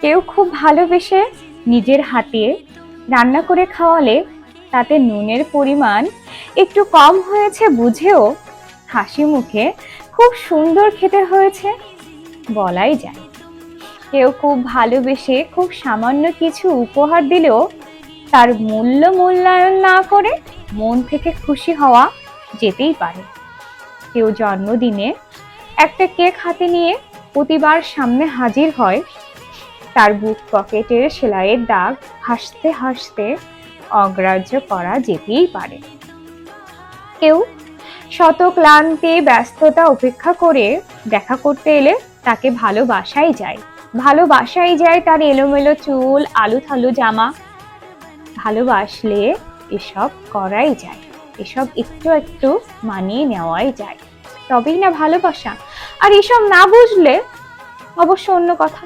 কেউ খুব ভালোবেসে নিজের হাতে রান্না করে খাওয়ালে তাতে নুনের পরিমাণ একটু কম হয়েছে বুঝেও হাসি মুখে খুব সুন্দর খেতে হয়েছে বলাই যায়। কেউ খুব ভালোবেসে খুব সামান্য কিছু উপহার দিলেও তার মূল্য মূল্যায়ন না করে মন থেকে খুশি হওয়া যেতেই পারে। কেউ জন্মদিনে একটা কেক হাতে নিয়ে প্রতিবার সামনে হাজির হয় তার বুক পকেটের সেলাইয়ের দাগ হাসতে হাসতে অগ্রাহ্য করা যেতেই পারে। কেউ শত ক্লান্তি, ব্যস্ততা উপেক্ষা করে দেখা করতে এলে তাকে ভালোবাসাই যায়। ভালোবাসাই যায় তার এলোমেলো চুল আলু থালু জামা। ভালোবাসলে এসব করাই যায়, এসব একটু একটু মানিয়ে নেওয়াই যায়। তবেই না ভালোবাসা। আর এসব না বুঝলে অবশ্য অন্য কথা।